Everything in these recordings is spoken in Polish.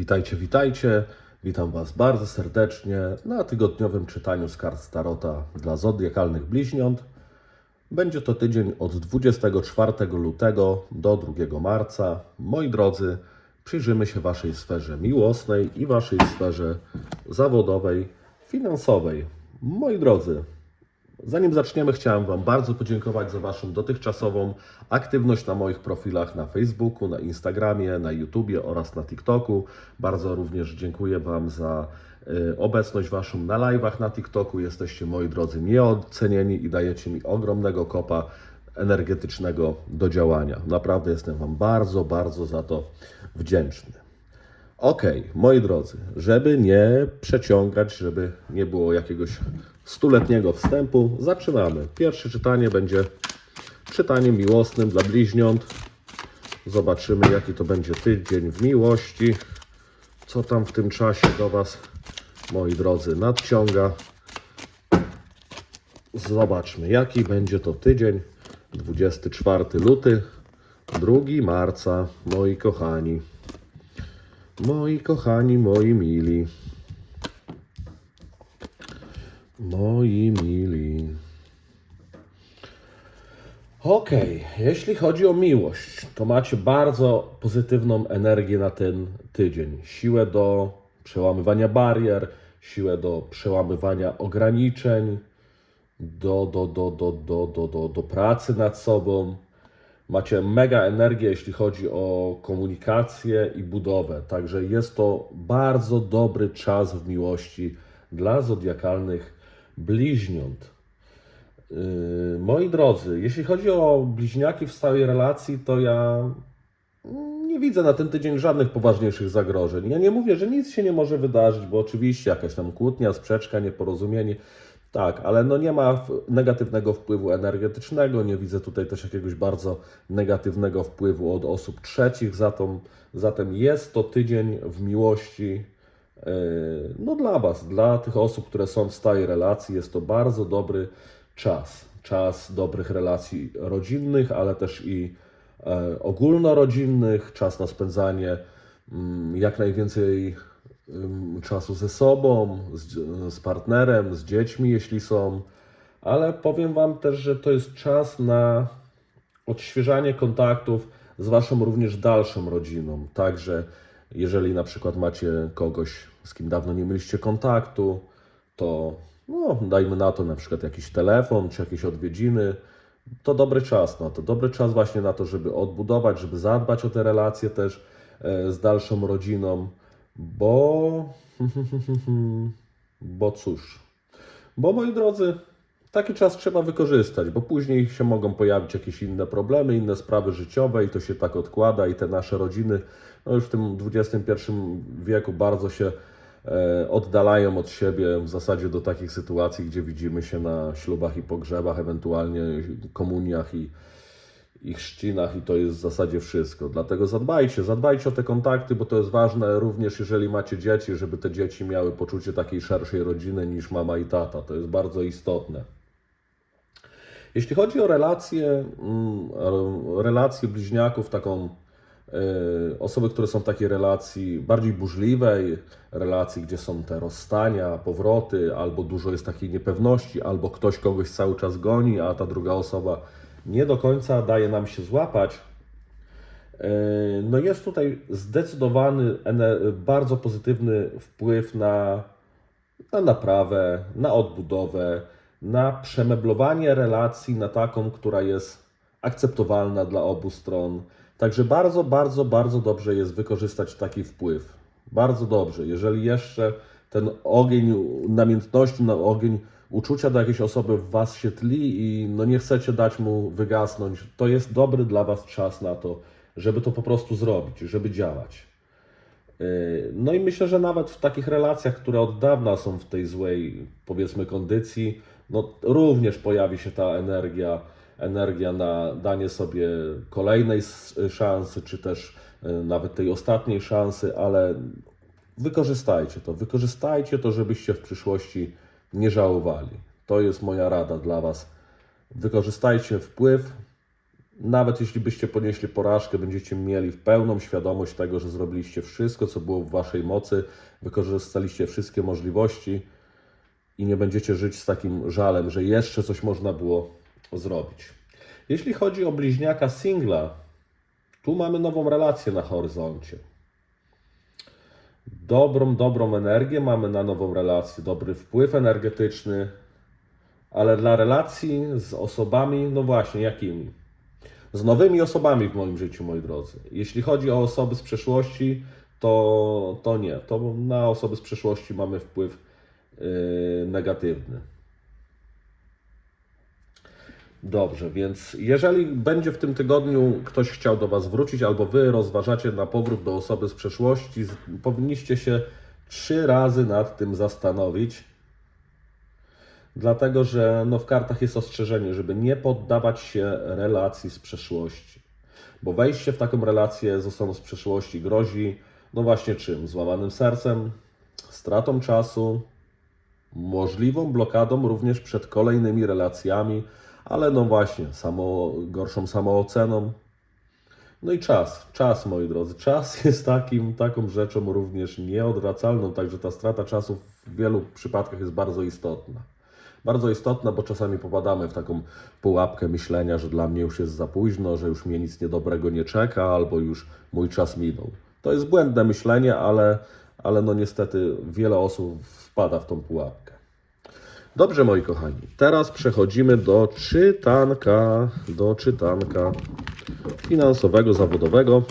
Witajcie, witajcie. Witam Was bardzo serdecznie na tygodniowym czytaniu z kart Starota dla zodiakalnych bliźniąt. Będzie to tydzień od 24 lutego do 2 marca. Moi drodzy, przyjrzymy się Waszej sferze miłosnej i Waszej sferze zawodowej, finansowej. Moi drodzy, Zanim zaczniemy, chciałem Wam bardzo podziękować za Waszą dotychczasową aktywność na moich profilach na Facebooku, na Instagramie, na YouTubie oraz na TikToku. Bardzo również dziękuję Wam za y, obecność Waszą na live'ach na TikToku. Jesteście, moi drodzy, nieocenieni i dajecie mi ogromnego kopa energetycznego do działania. Naprawdę jestem Wam bardzo, bardzo za to wdzięczny. Okej, moi drodzy, żeby nie przeciągać, żeby nie było jakiegoś stuletniego wstępu, zaczynamy. Pierwsze czytanie będzie czytaniem miłosnym dla bliźniąt. Zobaczymy, jaki to będzie tydzień w miłości. Co tam w tym czasie do Was, moi drodzy, nadciąga. Zobaczmy, jaki będzie to tydzień. 24 luty, 2 marca, moi kochani. Moi kochani, moi mili. Moi mili. Okej, jeśli chodzi o miłość, to macie bardzo pozytywną energię na ten tydzień. Siłę do przełamywania barier, siłę do przełamywania ograniczeń, do, do, do, do, do, do, do, do pracy nad sobą. Macie mega energię, jeśli chodzi o komunikację i budowę. Także jest to bardzo dobry czas w miłości dla zodiakalnych bliźniąt. Yy, moi drodzy, jeśli chodzi o bliźniaki w stałej relacji, to ja nie widzę na ten tydzień żadnych poważniejszych zagrożeń. Ja nie mówię, że nic się nie może wydarzyć, bo oczywiście jakaś tam kłótnia, sprzeczka, nieporozumienie. Tak, ale no nie ma negatywnego wpływu energetycznego, nie widzę tutaj też jakiegoś bardzo negatywnego wpływu od osób trzecich, zatem, zatem jest to tydzień w miłości Yy, no dla Was, dla tych osób, które są w stałej relacji, jest to bardzo dobry czas. Czas dobrych relacji rodzinnych, ale też i e, ogólnorodzinnych, czas na spędzanie mm, jak najwięcej czasu ze sobą, z, z partnerem, z dziećmi, jeśli są. Ale powiem Wam też, że to jest czas na odświeżanie kontaktów z Waszą również dalszą rodziną. Także jeżeli na przykład macie kogoś, z kim dawno nie mieliście kontaktu, to no, dajmy na to na przykład jakiś telefon czy jakieś odwiedziny. To dobry czas na to. Dobry czas właśnie na to, żeby odbudować, żeby zadbać o te relacje też e, z dalszą rodziną, bo. Bo cóż. Bo moi drodzy, taki czas trzeba wykorzystać, bo później się mogą pojawić jakieś inne problemy, inne sprawy życiowe i to się tak odkłada i te nasze rodziny no już w tym XXI wieku bardzo się e, oddalają od siebie w zasadzie do takich sytuacji, gdzie widzimy się na ślubach i pogrzebach, ewentualnie komuniach i, i chrzcinach i to jest w zasadzie wszystko. Dlatego zadbajcie, zadbajcie o te kontakty, bo to jest ważne również jeżeli macie dzieci, żeby te dzieci miały poczucie takiej szerszej rodziny niż mama i tata. To jest bardzo istotne. Jeśli chodzi o relacje, mm, re- relacje bliźniaków, taką e, osoby, które są w takiej relacji bardziej burzliwej, relacji, gdzie są te rozstania, powroty, albo dużo jest takiej niepewności, albo ktoś kogoś cały czas goni, a ta druga osoba nie do końca daje nam się złapać. E, No jest tutaj zdecydowany, bardzo pozytywny wpływ na na naprawę, na odbudowę, na przemeblowanie relacji na taką, która jest akceptowalna dla obu stron. Także bardzo, bardzo, bardzo dobrze jest wykorzystać taki wpływ. Bardzo dobrze. Jeżeli jeszcze ten ogień namiętności, no, ogień uczucia do jakiejś osoby w Was się tli i no nie chcecie dać mu wygasnąć, to jest dobry dla Was czas na to, żeby to po prostu zrobić, żeby działać. Yy, No i myślę, że nawet w takich relacjach, które od dawna są w tej złej, powiedzmy, kondycji, no również pojawi się ta energia, energia na danie sobie kolejnej s- szansy, czy też yy, nawet tej ostatniej szansy, ale wykorzystajcie to, wykorzystajcie to, żebyście w przyszłości nie żałowali. To jest moja rada dla Was. Wykorzystajcie wpływ, Nawet jeśli byście ponieśli porażkę, będziecie mieli pełną świadomość tego, że zrobiliście wszystko, co było w waszej mocy, wykorzystaliście wszystkie możliwości i nie będziecie żyć z takim żalem, że jeszcze coś można było zrobić. Jeśli chodzi o bliźniaka singla, tu mamy nową relację na horyzoncie. Dobrą, dobrą energię mamy na nową relację, dobry wpływ energetyczny, ale dla relacji z osobami, no właśnie, jakimi? Z nowymi osobami w moim życiu, moi drodzy. Jeśli chodzi o osoby z przeszłości, to, to nie. To na osoby z przeszłości mamy wpływ yy, negatywny. Dobrze, więc jeżeli będzie w tym tygodniu ktoś chciał do Was wrócić, albo Wy rozważacie na powrót do osoby z przeszłości, powinniście się trzy razy nad tym zastanowić. Dlatego, że no w kartach jest ostrzeżenie, żeby nie poddawać się relacji z przeszłości. Bo wejście w taką relację z osobą z przeszłości grozi, no właśnie czym? Złamanym sercem, stratą czasu, możliwą blokadą również przed kolejnymi relacjami, ale no właśnie, samo, gorszą samooceną. No i czas, czas moi drodzy, czas jest takim, taką rzeczą również nieodwracalną, także ta strata czasu w wielu przypadkach jest bardzo istotna. Bardzo istotna, bo czasami popadamy w taką pułapkę myślenia, że dla mnie już jest za późno, że już mnie nic niedobrego nie czeka, albo już mój czas minął. To jest błędne myślenie, ale, ale no niestety wiele osób wpada w tą pułapkę. Dobrze, moi kochani, teraz przechodzimy do czytanka, do czytanka finansowego, zawodowego.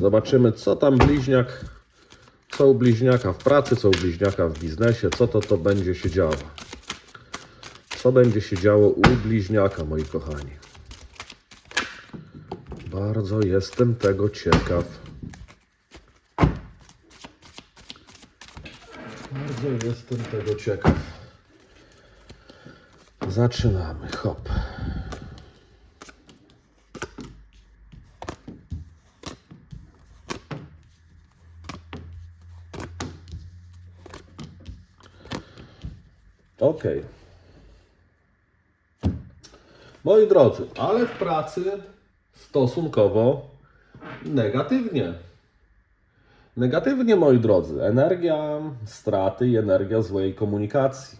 Zobaczymy, co tam bliźniak, co u bliźniaka w pracy, co u bliźniaka w biznesie, co to to będzie się działo. Co będzie się działo u bliźniaka, moi kochani. Bardzo jestem tego ciekaw. Bardzo jestem tego ciekaw. Zaczynamy. Hop. Ok. Moi drodzy, ale w pracy stosunkowo negatywnie. Negatywnie, moi drodzy, energia straty i energia złej komunikacji.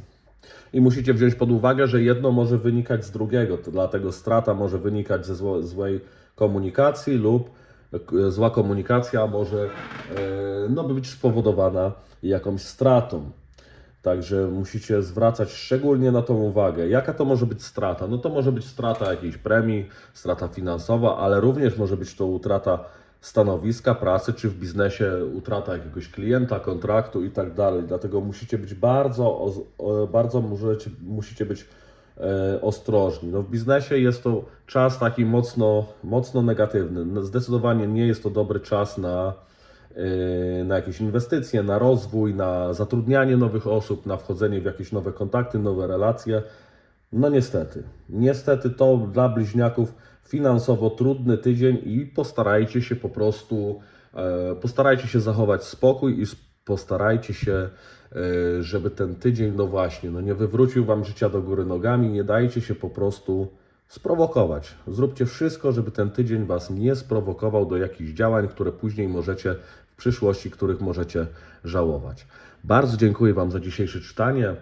I musicie wziąć pod uwagę, że jedno może wynikać z drugiego, dlatego strata może wynikać ze zło, złej komunikacji lub e, zła komunikacja może e, no, być spowodowana jakąś stratą. Także musicie zwracać szczególnie na tą uwagę. Jaka to może być strata? No to może być strata jakiejś premii, strata finansowa, ale również może być to utrata stanowiska pracy, czy w biznesie utrata jakiegoś klienta, kontraktu i tak dalej. Dlatego musicie być bardzo, bardzo możecie, musicie być e, ostrożni. No w biznesie jest to czas taki mocno, mocno negatywny. No Zdecydowanie nie jest to dobry czas na, e, na jakieś inwestycje, na rozwój, na zatrudnianie nowych osób, na wchodzenie w jakieś nowe kontakty, nowe relacje. No niestety, niestety to dla bliźniaków finansowo trudny tydzień i postarajcie się po prostu, e, postarajcie się zachować spokój i postarajcie się, e, żeby ten tydzień, no właśnie, no nie wywrócił Wam życia do góry nogami, nie dajcie się po prostu sprowokować. Zróbcie wszystko, żeby ten tydzień Was nie sprowokował do jakichś działań, które później możecie w przyszłości, których możecie żałować. Bardzo dziękuję Wam za dzisiejsze czytanie.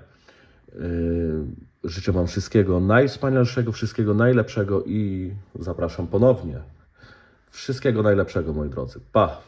Yy, Życzę Wam wszystkiego najwspanialszego, wszystkiego najlepszego i zapraszam ponownie. Wszystkiego najlepszego, moi drodzy. Pa!